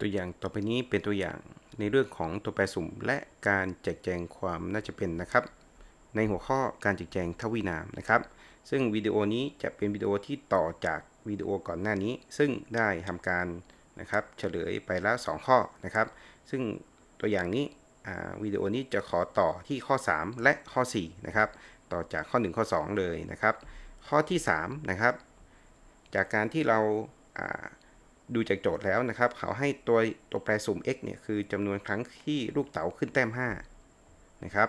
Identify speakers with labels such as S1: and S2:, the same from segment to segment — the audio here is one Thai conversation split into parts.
S1: ตัวอย่างต่อไปนี้เป็นตัวอย่างในเรื่องของตัวแปรสุ่มและการแจกแจงความน่าจะเป็นนะครับ ในหัวข้อการแจกแจงทวีนามนะครับ ซึ่งวิดีโอนี้จะเป็นวิดีโอที่ต่อจากวิดีโอก่อนหน้านี้ ซึ่งได้ทำการนะครับเฉลยไปแล้ว 2 ข้อนะครับ ซึ่งตัวอย่างนี้วิดีโอนี้จะขอต่อที่ข้อ 3 และข้อ4นะครับต่อจากข้อ 1 ข้อ 2 เลยนะครับ ข้อที่3นะครับจากการที่เรา ดูจากโจทย์แล้วนะครับ เขาให้ตัวตัวแปรสุ่ม x เนี่ยคือจำนวนครั้งที่ลูกเต๋าขึ้นแต้ม 5 นะครับ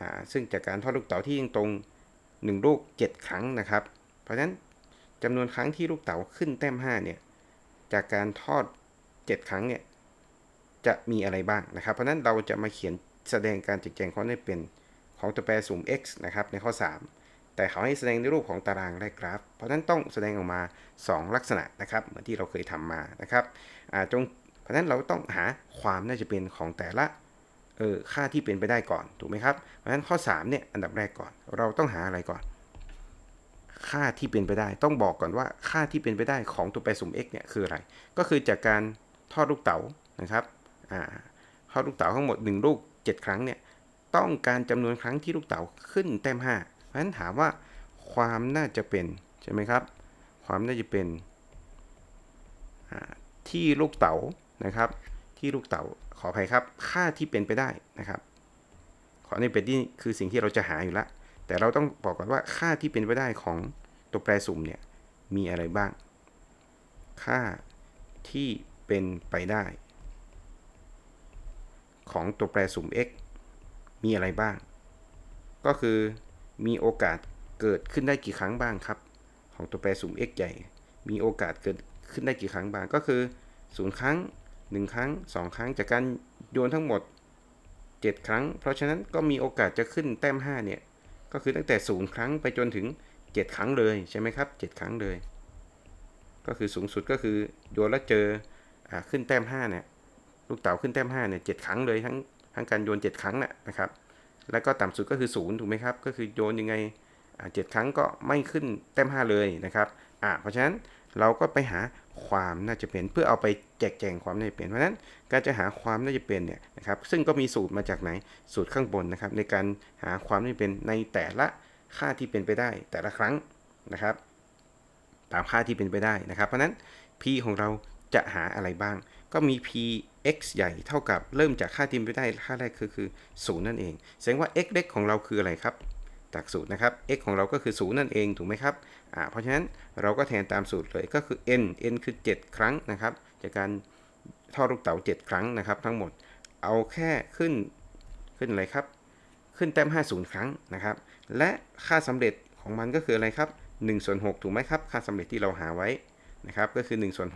S1: อ่าซึ่งจากการทอดลูกเต๋าที่ยังตรง 1 ลูก 7 ครั้งนะครับ เพราะฉะนั้นจำนวนครั้งที่ลูกเต๋าขึ้นแต้ม 5 เนี่ย จากการทอด 7 ครั้งเนี่ย จะมีอะไรบ้างนะครับ เพราะฉะนั้นเราจะมาเขียนแสดงการจัดแจงข้อนี้เป็นของตัวแปรสุ่ม x นะครับในข้อ 3 แต่เขาให้แสดงในรูปของตารางและกราฟ เพราะฉะนั้นต้องแสดงออกมา 2 ลักษณะนะครับเหมือนที่เราเคยทำมานะครับจงเพราะฉะนั้นเราต้องหาความน่าจะเป็นของแต่ละเออค่าที่เป็นไปได้ก่อนถูกไหมครับเพราะฉะนั้นข้อ3เนี่ยอันดับแรกก่อน เราต้องหาอะไรก่อน ค่าที่เป็นไปได้ต้องบอกก่อนว่าค่าที่เป็นไปได้ของตัวแปรสุ่ม x เนี่ยคืออะไร ก็คือจากการทอดลูกเต๋านะครับอ่าทอดลูกเต๋าทั้งหมด 1 ลูก 7 ครั้งเนี่ยต้องการจำนวนครั้งที่ลูกเต๋าขึ้นแต้ม 5 ราะฉะนั้นถามว่าความน่าจะเป็นใช่ไหมครับ ความน่าจะเป็นที่ลูกเต๋านะครับ ที่ลูกเต๋าขออภัยครับค่าที่เป็นไปได้นะครับขอในเป็นที่คือสิ่งที่เราจะหาอยู่แล้วแต่เราต้องบอกก่อนว่าค่าที่เป็นไปได้ของตัวแปรสุ่มเนี่ยมีอะไรบ้าง ค่าที่เป็นไปได้ ของตัวแปรสุ่ม x มีอะไรบ้าง ก็คือ มีโอกาสเกิดขึ้นได้กี่ครั้งบ้างครับ ของตัวแปรสุ่ม x ใหญ่ มีโอกาสเกิดขึ้นได้กี่ครั้งบ้างก็คือ 0 ครั้ง 1 ครั้ง 2 ครั้งจากการโยนทั้งหมด 7 ครั้ง เพราะฉะนั้นก็มีโอกาสจะขึ้นแต้ม 5 เนี่ย ก็คือตั้งแต่ 0 ครั้งไปจนถึง 7 ครั้งเลยใช่ไหมครับ 7 ครั้งเลย ก็คือสูงสุดก็คือโยนแล้วเจออขึ้นแต้ม 5 เนี่ย ลูกเต๋าขึ้นแต้ม 5 เนี่ย 7 ครั้งเลยทั้งทั้งการโยน 7 ครั้งน่ะนะครับ แล้วก็ต่ำสุดก็คือ0ถูกไหมครับ ก็คือโยนยังไงอ่า7ครั้งก็ไม่ขึ้นแต้ม5เลยนะครับอ่าเพราะฉะนั้นเราก็ไปหาความน่าจะเป็นเพื่อเอาไปแจกแจงความน่าจะเป็นเพราะฉะนั้นการจะหาความน่าจะเป็นเนี่ยนะครับซึ่งก็มีสูตรมาจากไหนสูตรข้างบนนะครับ ในการหาความน่าจะเป็นในแต่ละค่าที่เป็นไปได้แต่ละครั้งนะครับ ตามค่าที่เป็นไปได้นะครับ เพราะฉะนั้น p ของเราจะหาอะไรบ้าง ก็มี p x ใหญ่เท่ากับเริ่มจากค่าที่เป็นไปได้ค่าแรกคือคือ0นั่นเอง แสดงว่า x เล็กของเราคืออะไรครับจากสูตรนะครับ x ของเราก็คือ0นั่นเองถูกไหมครับอ่าเพราะฉะนั้นเราก็แทนตามสูตรเลยก็คือ n n คือ 7 ครั้งนะครับ จากการทอดลูกเต๋า7 ครั้งนะครับ ทั้งหมดเอาแค่ขึ้นขึ้นอะไรครับ ขึ้นแต้ม50 ครั้งนะครับ และค่าสำเร็จของมันก็คืออะไรครับ1ส่วน6ถูกไหมครับ ค่าสำเร็จที่เราหาไว้นะครับ ก็คือ1ส่วน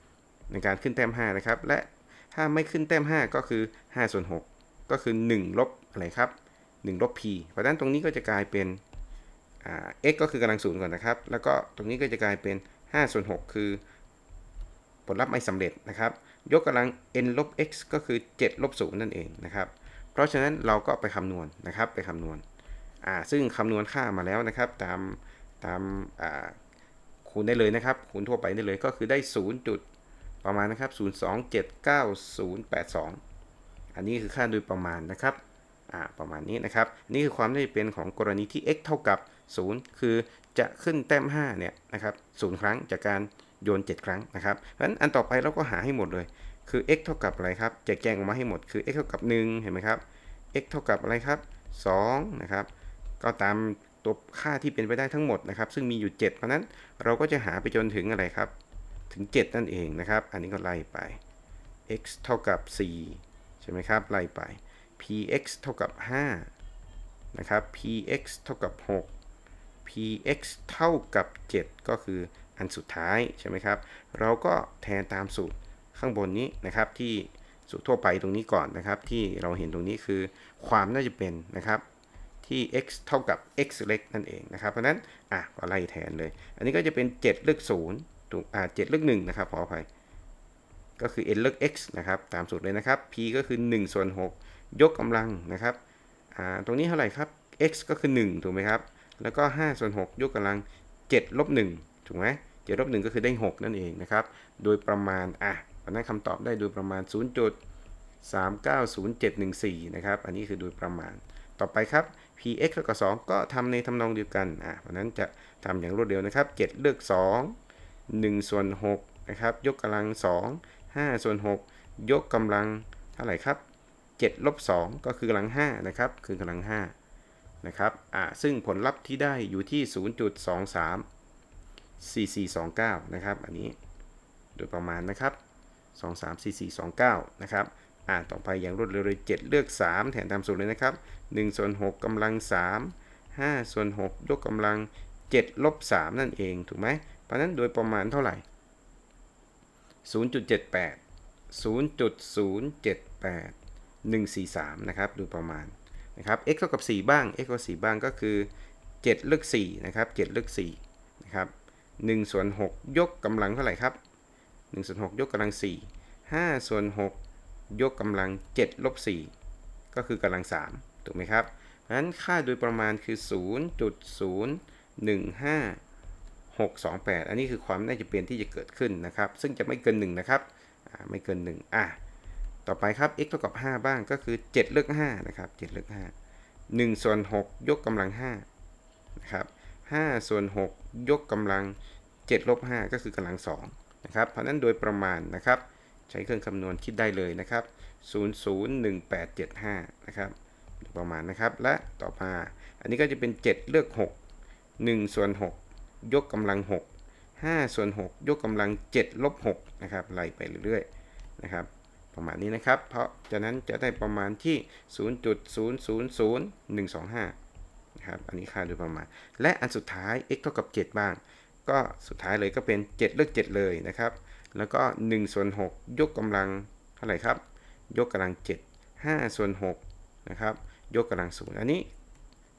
S1: 6ในการขึ้นแต้ม5นะครับ และ ถ้าไม่ขึ้นแต้ม 5 ก็คือ5ส่วน6ก็คือ 1 ลบอะไรครับ1ลบ p เพราะฉะนั้นตรงนี้ก็จะกลายเป็นอ่า x ก็คือกำลังศูนย์ก่อนนะครับ แล้วก็ตรงนี้ก็จะกลายเป็น5ส่วน6คือ ผลลัพธ์ไม่สำเร็จนะครับ ยกกำลัง n ลบ x ก็คือ7ลบ0นั่นเองนะครับ เพราะฉะนั้นเราก็ไปคำนวณนะครับ ไปคำนวณอ่าซึ่งคำนวณค่ามาแล้วนะครับ ตามตามอ่าคูณได้เลยนะครับ คูณทั่วไปได้เลยก็คือได้ 0 จุด ประมาณนะครับ 0279082 อันนี้คือค่าโดยประมาณนะครับอ่าประมาณนี้นะครับ นี่คือความได้เป็นของกรณีที่ x เท่ากับ 0 คือจะขึ้นแต้ม5เนี่ยนะครับ0ครั้งจากการโยน 7 ครั้งนะครับเพราะฉะนั้นอันต่อไปเราก็หาให้หมดเลย คือ x เท่ากับอะไรครับแจกแจงออกมาให้หมดคือ x เท่ากับ 1 เห็นไหมครับ x เท่ากับอะไรครับ2นะครับก็ตามตัวค่าที่เป็นไปได้ทั้งหมดนะครับ ซึ่งมีอยู่ 7 เพราะนั้นเราก็จะหาไปจนถึงอะไรครับ ถึง 7 นั่นเองนะครับ อันนี้ก็ไล่ไป x เท่ากับ 4 ใช่ไหมครับ ไล่ไป px เท่ากับ 5 นะครับ px เท่ากับ 6 px เท่ากับ 7 ก็คืออันสุดท้ายใช่ไหมครับ เราก็แทนตามสูตรข้างบนนี้นะครับที่สูตรทั่วไปตรงนี้ก่อนนะครับ ที่เราเห็นตรงนี้คือความน่าจะเป็นนะครับที่ x เท่ากับ x เล็กนั่นเองนะครับ เพราะนั้น อะ ก็ไล่แทนเลย อันนี้ก็จะเป็น 7 เลือก 0 ถูกอ่า7เลือก1นะครับขออภัย ก็คือ n เลือก x นะครับ ตามสูตรเลยนะครับ p ก็คือ1ส่วน6ยกกำลังนะครับอ่าตรงนี้เท่าไหร่ครับ x ก็คือ 1 ถูกไหมครับ แล้วก็5ส่วน6ยกกำลัง7ลบ1ถูกไหม7ลบ1ก็คือได้ 6 นั่นเองนะครับ โดยประมาณ อะเพราะนั้นคำตอบได้โดยประมาณ 0.390714 นะครับ อันนี้คือโดยประมาณ ต่อไปครับ px เท่ากับ2ก็ทำในทำนองเดียวกัน อะเพราะฉะนั้นจะทำอย่างรวดเร็วนะครับ 7 เลือก 2 1 ส่วน6นะครับยกกำลัง 2 5 ส่วน 6 ยกกำลังเท่าไหร่ครับ7ลบ2ก็คือกำลัง5นะครับคือกำลัง5นะครับอ่าซึ่งผลลัพธ์ที่ได้อยู่ที่ 0.23 4429 นะครับ อันนี้โดยประมาณนะครับ 234429 นะครับอ่านต่อไปอย่างรวดเร็วเลย7เลือก 3 แทนตามสูตรเลยนะครับ1ส่วน6กำลัง 3 5 ส่วน 6 ยกกำลัง7ลบ3นั่นเอง ถูกไหม ราะนั้นโดยประมาณเท่าไหร่ 0.78 0.078 143 นะครับ โดยประมาณนะครับ x เท่ากับ 4 บ้าง x เท่ากับ4บ้างก็คือ 7 เลือก4นะครับ 7 เลือก4นะครับ1ส่วน6ยกกำลังเท่าไหร่ครับ1ส่วน6ยกกำลัง 4 5ส่วน6ยกกำลัง7ลบ4ก็คือกำลัง 3 ถูกไหมครับเพราะฉะนั้นค่าโดยประมาณคือ 628 อันนี้คือความน่าจะเป็นที่จะเกิดขึ้นนะครับ ซึ่งจะไม่เกิน 1 นะครับอ่าไม่เกิน 1 อะ ต่อไปครับ x เท่ากับ 5 บ้างก็คือ 7 เลือก5นะครับ 7 เลือก5 1 ส่วน 6 ยกกำลัง5นะครับ5ส่วน 6 ยกกำลัง7ลบ5ก็คือกำลัง2นะครับ เพราะนั้นโดยประมาณนะครับ ใช้เครื่องคำนวณคิดได้เลยนะครับ 001875 นะครับ ประมาณนะครับ และต่อมา อันนี้ก็จะเป็น 7 เลือก 6 1 ส่วน 6 ยกกำลัง 6 5 ส่วน 6 ยกกำลัง 7 ลบ 6 นะครับไล่ไปเรื่อยๆนะครับ ประมาณนี้นะครับ เพราะฉะนั้นจะได้ประมาณที่ 0.000125 นะครับ อันนี้ค่าโดยประมาณ และอันสุดท้าย x เท่ากับ 7 บ้าง ก็สุดท้ายเลยก็เป็น 7 เลือก 7 เลยนะครับ แล้วก็1ส่วน6ยกกำลังเท่าไหร่ครับ ยกกำลัง 7 5 ส่วน6นะครับ ยกกำลัง 0 อันนี้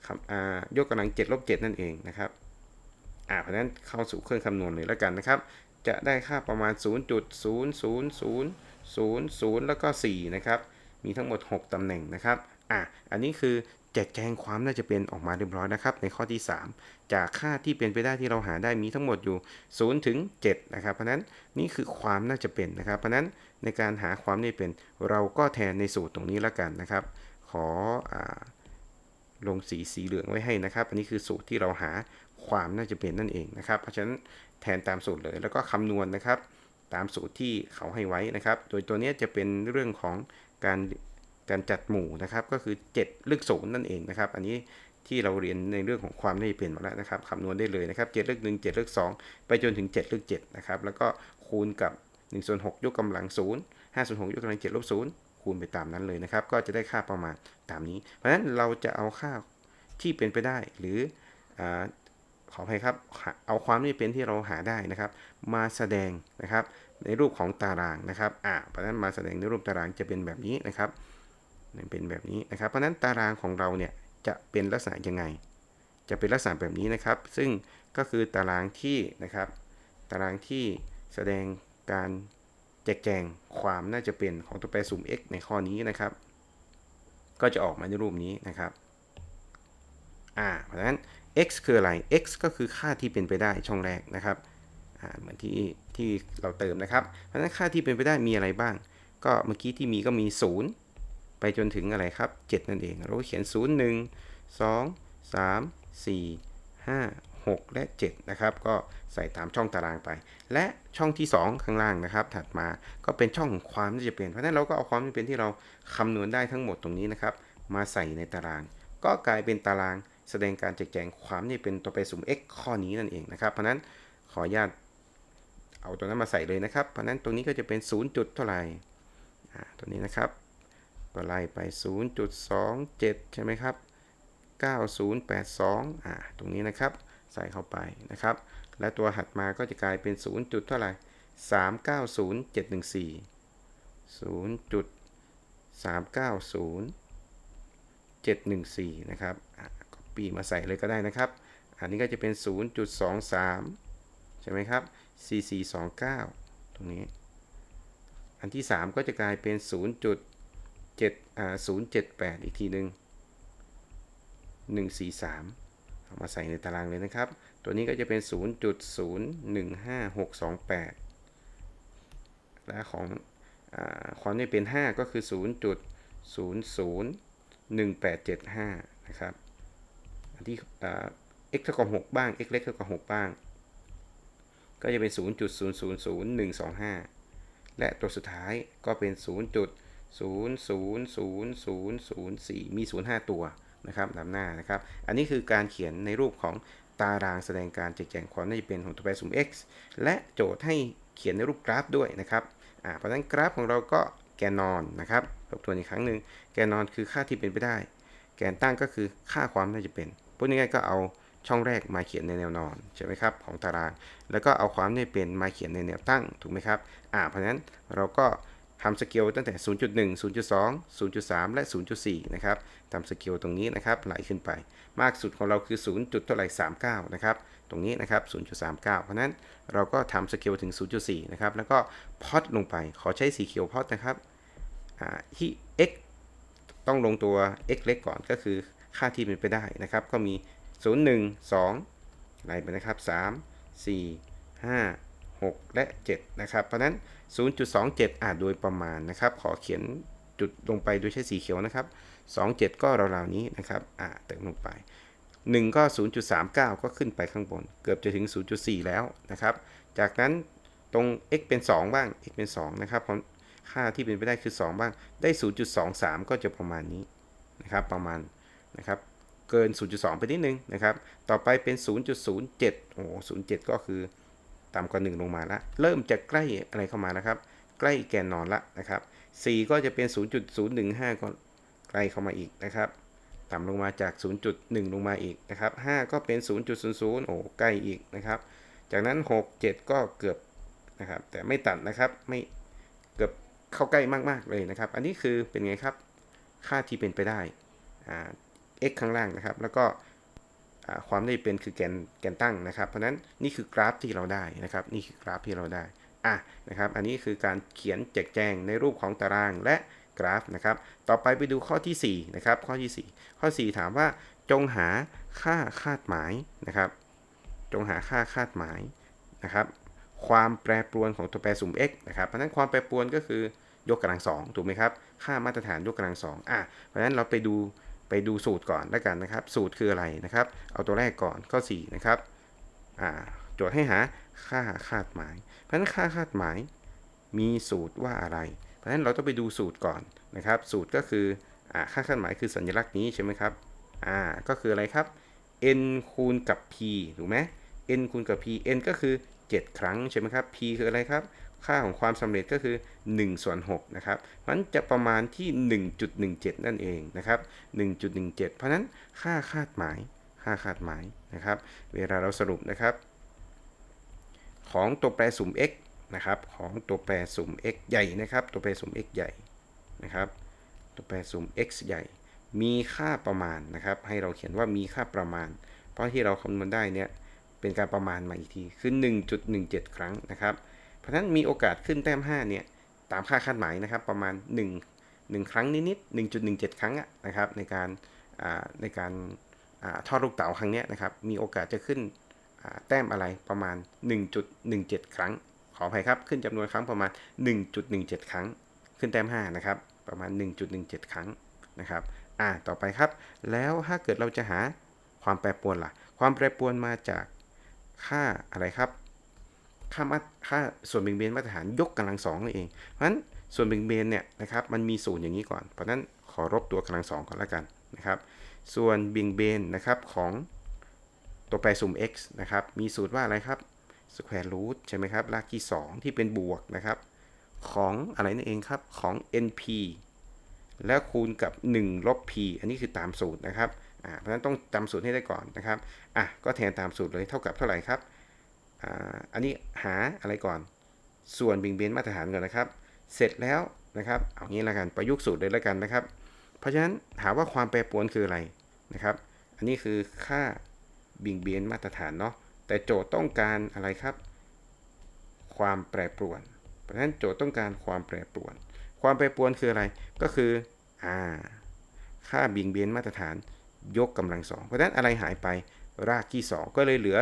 S1: ครับอ่ายกกำลัง 7 ลบ 7 นั่นเองนะครับ อ่าเพราะนั้นเข้าสู่เครื่องคำนวณเลยแล้วกันนะครับ จะได้ค่าประมาณ 0.00000 แล้วก็ 4 นะครับ มีทั้งหมด 6ตำแหน่งนะครับ อะอันนี้คือแจกแจงความน่าจะเป็นออกมาเรียบร้อยนะครับ ในข้อที่ 3 จากค่าที่เป็นไปได้ที่เราหาได้มีทั้งหมดอยู่0ถึง7นะครับเพราะนั้นนี่คือความน่าจะเป็นนะครับ เพราะนั้นในการหาความน่าเป็นเราก็แทนในสูตรตรงนี้แล้วกันนะครับ ขออลงสีสีเหลืองไว้ให้นะครับ อันนี้คือสูตรที่เราหา ความน่าจะเป็นนั่นเองนะครับ เพราะฉะนั้นแทนตามสูตรเลยแล้วก็คำนวณนะครับ ตามสูตรที่เขาให้ไว้นะครับ โดยตัวนี้จะเป็นเรื่องของการการจัดหมู่นะครับ ก็คือ 7 เลือกศูนย์นั่นเองนะครับ อันนี้ที่เราเรียนในเรื่องของความน่าจะเป็นมาแล้วนะครับคำนวณได้เลยนะครับ 7 เลือก1 7 เลือก2 ไปจนถึง 7 เลือก7นะครับ แล้วก็คูณกับ1ส่วน6ยกกำลัง 0 5ส่วน6ยกกำลัง7ลบ0คูณไปตามนั้นเลยนะครับ ก็จะได้ค่าประมาณตามนี้ เพราะฉะนั้นเราจะเอาค่าที่เป็นไปได้หรืออ ขออภัยครับเอาความน่เป็นที่เราหาได้นะครับ มาแสดงนะครับในรูปของตารางนะครับอ่าเพราะฉะนั้นมาแสดงในรูปตารางจะเป็นแบบนี้นะครับเป็นแบบนี้นะครับ เพราะฉะนั้นตารางของเราเนี่ยจะเป็นลักษณะยังไง จะเป็นลักษณะแบบนี้นะครับ ซึ่งก็คือตารางที่นะครับ ตารางที่แสดงการแจกแจงความน่าจะเป็นของตัวแปรสุ่ม x ในข้อนี้นะครับ ก็จะออกมาในรูปนี้นะครับอ่าเพราะฉะนั้น x คืออะไร x ก็คือค่าที่เป็นไปได้ช่องแรกนะครับเหมือนที่ที่เราเติมนะครับ เพราะฉะนั้นค่าที่เป็นไปได้มีอะไรบ้าง ก็เมื่อกี้ที่มีก็มี 0 ไปจนถึงอะไรครับ 7 นั่นเอง เราก็เขียน 0 1 2 3 4 5 6 และ 7 นะครับ ก็ใส่ตามช่องตารางไป และช่องที่ 2 ข้างล่างนะครับ ถัดมาก็เป็นช่องความที่จะเป็นเพราะฉะนั้นเราก็เอาความที่เป็นที่เราคำนวณได้ทั้งหมดตรงนี้นะครับ มาใส่ในตาราง ก็กลายเป็นตาราง แสดงการแจกแจงความนี่เป็นตัวแปรสุ่ม x ข้อนี้นั่นเองนะครับ เพราะนั้นขออนุญาตเอาตัวนั้นมาใส่เลยนะครับ เพราะนั้นตรงนี้ก็จะเป็น 0 จุดเท่าไหร่ตัวนี้นะครับ ก็ไล่ไป 0.27 ใช่ไหมครับ 9082 อ่า ตรงนี้นะครับ ใส่เข้าไปนะครับ และตัวถัดมาก็จะกลายเป็น 0 จุดเท่าไหร่ 390714 0.390 714 นะครับ อ่าปีมาใส่เลยก็ได้นะครับ อันนี้ก็จะเป็น 0.23 ใช่ไหมครับ 4429 ตรงนี้ อันที่ 3 ก็จะกลายเป็น 0. 7อ่า078 อีกทีหนึ่ง143 เอามาใส่ในตารางเลยนะครับ ตัวนี้ก็จะเป็น 0.015628 และของอความไม่เป็น 5 ก็คือ 0.001875 นะครับ ที่ x เท่ากับ6บ้าง x เล็กเท่ากับ6บ้าง ก็จะเป็น 0.000125 และตัวสุดท้ายก็เป็น 0.000004 มี 05 ตัวนะครับนำหน้านะครับ อันนี้คือการเขียนในรูปของตารางแสดงการแจกแจงความน่าจะเป็นของตัวแปรสุ่ม x และโจทย์ให้เขียนในรูปกราฟด้วยนะครับเพราะฉะนั้นกราฟของเราก็แกนนอนนะครับทบทวนอีกครั้งหนึ่งแกนนอนคือค่าที่เป็นไปได้ แกนตั้งก็คือค่าความน่าจะเป็น พูดง่ายๆก็เอาช่องแรกมาเขียนในแนวนอนใช่ไหมครับของตาราง แล้วก็เอาความน่าจะเป็นมาเขียนในแนวตั้งถูกไหมครับอ่าเพราะฉะนั้นเราก็ทำสเกลตั้งแต่ 0.1 0.2 0.3 และ 0.4 นะครับทำสเกลตรงนี้นะครับไหลขึ้นไป มากสุดของเราคือ 0. จุดเท่าไหร่39 นะครับ ตรงนี้นะครับ 0.39 เพราะฉะนั้นเราก็ทำสเกลถึง 0.4 นะครับ แล้วก็พอตลงไป ขอใช้สีเขียวพอตนะครับอ่าที่ x ต้องลงตัว x เล็กก่อนก็คือ ค่าที่เป็นไปได้นะครับ ก็มี 0 1 2ไล่ไปนะครับ 3 4 5 6 และ 7 นะครับ เพราะนั้น 0.27 อาจโดยประมาณนะครับ ขอเขียนจุดลงไปโดยใช้สีเขียวนะครับ 27 ก็ราวๆนี้นะครับ อ่าเติมลงไป 1 ก็ 0.39 ก็ขึ้นไปข้างบน เกือบจะถึง 0.4 แล้วนะครับ จากนั้นตรง x เป็น 2 บ้าง x เป็น 2 นะครับค่าที่เป็นไปได้คือ 2 บ้าง ได้ 0.23 ก็จะประมาณนี้นะครับ ประมาณ นะครับเกิน 0.2 ไปนิดนึงนะครับ ต่อไปเป็น 0.07 โอ้07 ก็คือต่ำกว่า 1 ลงมาละ เริ่มจะใกล้อะไรเข้ามานะครับ ใกล้แกนนอนละนะครับ 4 ก็จะเป็น 0.015 ก็ใกล้เข้ามาอีกนะครับ ต่ำลงมาจาก 0.1 ลงมาอีกนะครับ 5 ก็เป็น 0.00 โอ้ใกล้อีกนะครับ จากนั้น 6 7 ก็เกือบนะครับ แต่ไม่ตัดนะครับ ไม่เกือบเข้าใกล้มากๆเลยนะครับ อันนี้คือเป็นไงครับ ค่าที่เป็นไปได้อ่า x ข้างล่างนะครับ แล้วก็ความได้เป็นคือแกนแกนตั้งนะครับ เพราะนั้นนี่คือกราฟที่เราได้นะครับ นี่คือกราฟที่เราได้อะนะครับ อันนี้คือการเขียนแจกแจงในรูปของตารางและกราฟนะครับ ต่อไปไปดูข้อที่4นะครับ ข้อที่ 4 ข้อ 4 ถามว่าจงหาค่าคาดหมายนะครับ จงหาค่าคาดหมายนะครับ ความแปรปรวนของตัวแปรสุ่ม x นะครับ เพราะนั้นความแปรปรวนก็คือยกกำลังสองถูกไหมครับ ค่ามาตรฐานยกกำลังสองอะ เพราะนั้นเราไปดู ไปดูสูตรก่อนแล้วกันนะครับ สูตรคืออะไรนะครับ เอาตัวแรกก่อนข้อ4นะครับโจทย์ให้หาค่าคาดหมาย เพราะฉะนั้นค่าคาดหมายมีสูตรว่าอะไร เพราะฉะนั้นเราต้องไปดูสูตรก่อนนะครับ สูตรก็คืออค่าคาดหมายคือสัญลักษณ์นี้ใช่ไหมครับอ่าก็คืออะไรครับ n คูณกับ p ถูกไหม n คูณกับ p n ก็คือ 7 ครั้งใช่ไหมครับ p คืออะไรครับ ค่าของความสำเร็จก็คือ1ส่วน6นะครับมันจะประมาณที่ 1.17 นั่นเองนะครับ 1.17 เพราะฉะนั้นค่าคาดหมายค่าคาดหมายนะครับ เวลาเราสรุปนะครับ ของตัวแปรสุ่ม x นะครับ ของตัวแปรสุ่ม x ใหญ่นะครับ ตัวแปรสุ่ม x ใหญ่นะครับ ตัวแปรสุ่ม x ใหญ่ มีค่าประมาณนะครับ ให้เราเขียนว่ามีค่าประมาณ เพราะที่เราคำนวณได้เนี่ยเป็นการประมาณมาอีกทีคือ 1.17 ครั้งนะครับ เพราะฉะนั้นมีโอกาสขึ้นแต้ม 5 เนี่ย ตามค่าคาดหมายนะครับ ประมาณ 1 1 ครั้งนิดๆ1.17 ครั้งอะนะครับ ในการในการอทอดลูกเต๋าครั้งนี้นะครับ มีโอกาสจะขึ้นแต้มอะไรประมาณ 1.17 ครั้ง ขออภัยครับ ขึ้นจำนวนครั้งประมาณ 1.17 ครั้ง ขึ้นแต้ม 5 นะครับ ประมาณ 1.17 ครั้งนะครับ อ่า ต่อไปครับ แล้วถ้าเกิดเราจะหาความแปรปรวนล่ะ ความแปรปรวนมาจากค่าอะไรครับ ค่ามาค่าส่วนเบี่ยงเบนมาตรฐานยกกำลังสองนั่นเอง เพราะฉะนั้นส่วนเบี่ยงเบนเนี่ยนะครับมันมีศูนย์อย่างนี้ก่อน เพราะฉะนั้นขอรบตัวกำลังสองก่อนแล้วกันนะครับ ส่วนเบี่ยงเบนนะครับของตัวแปรสุ่ม x นะครับมีสูตรว่าอะไรครับ square root ใช่ไหมครับรากที่ 2 ที่เป็นบวกนะครับของอะไรนั่นเองครับของ np แล้วคูณกับ 1 ลบ p อันนี้คือตามสูตรนะครับ เพราะฉะนั้นต้องจำสูตรให้ได้ก่อนนะครับ อะ ก็แทนตามสูตรเลยเท่ากับเท่าไหร่ครับ อันนี้หาอะไรก่อน ส่วนบี่ยงเบนมาตรฐานก่อนนะครับ เสร็จแล้วนะครับ เอางี้ละกันประยุกต์สูตรเลยล้วกันนะครับ เพราะฉะนั้นถามว่าความแปรปรวนคืออะไรนะครับ อันนี้คือค่าบี่ยงเบนมาตรฐานเนาะ แต่โจทย์ต้องการอะไรครับ ความแปรปรวน เพราะฉะนั้นโจทย์ต้องการความแปรปรวน ความแปรปรวนคืออะไร ก็คือ อ่า ค่าบี่ยงเบนมาตรฐานยกกำลังสอง เพราะฉะนั้นอะไรหายไปรากที่ 2 ก็เลยเหลือ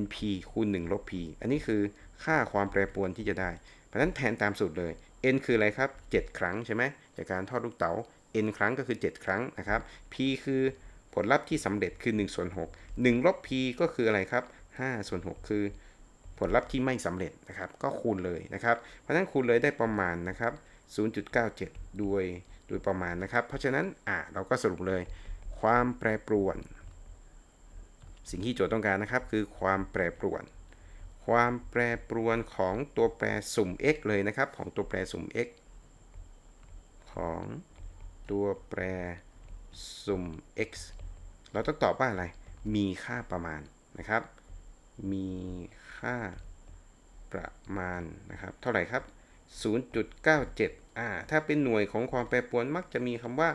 S1: np คูณ1ลบ p อันนี้คือค่าความแปรปรวนที่จะได้ เพราะฉะนั้นแทนตามสูตรเลย n คืออะไรครับ 7 ครั้งใช่ไหมจากการทอดลูกเต๋า n ครั้งก็คือ 7 ครั้งนะครับ p คือผลลัพธ์ที่สำเร็จคือ1ส่วน6 1ลบ p ก็คืออะไรครับ5ส่วน6คือ ผลลัพธ์ที่ไม่สำเร็จนะครับ ก็คูณเลยนะครับ เพราะฉะนั้นคูณเลยได้ประมาณนะครับ0.97โดยโดยประมาณนะครับ เพราะฉะนั้นอะเราก็สรุปเลย ความแปรปรวน สิ่งที่โจทย์ต้องการนะครับคือความแปรปรวน ความแปรปรวนของตัวแปรสุ่ม x เลยนะครับ ของตัวแปรสุ่ม x ของตัวแปรสุ่ม x เราต้องตอบว่าอะไร มีค่าประมาณนะครับ มีค่าประมาณนะครับ เท่าไหร่ครับ 0.97อ่าถ้าเป็นหน่วยของความแปรปรวนมักจะมีคำว่า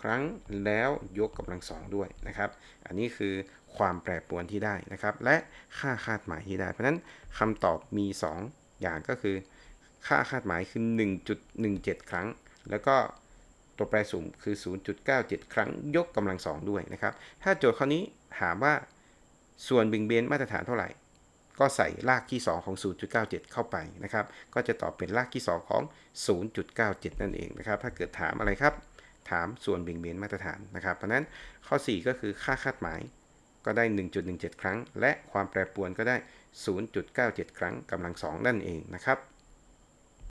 S1: ครั้งแล้วยกกำลังสองด้วยนะครับ อันนี้คือ ความแปรปรวนที่ได้นะครับ และค่าคาดหมายที่ได้ เพราะฉะนั้นคำตอบมี 2 อย่างก็คือ ค่าคาดหมายคือ 1.17 ครั้ง แล้วก็ตัวแปรสุ่มคือ 0.97 ครั้งยกกำลังสองด้วยนะครับ ถ้าโจทย์ข้อนี้ถามว่าส่วนเบี่ยงเบนมาตรฐานเท่าไหร่ ก็ใส่รากที่ 2 ของ 0.97 เข้าไปนะครับ ก็จะตอบเป็นรากที่ 2 ของ 0.97 นั่นเองนะครับ ถ้าเกิดถามอะไรครับ ถามส่วนเบี่ยงเบนมาตรฐานนะครับ เพราะฉะนั้นข้อ 4 ก็คือค่าคาดหมาย ก็ได้ 1.17 ครั้ง และความแปรปรวนก็ได้ 0.97 ครั้งกำลัง 2 นั่นเองนะครับ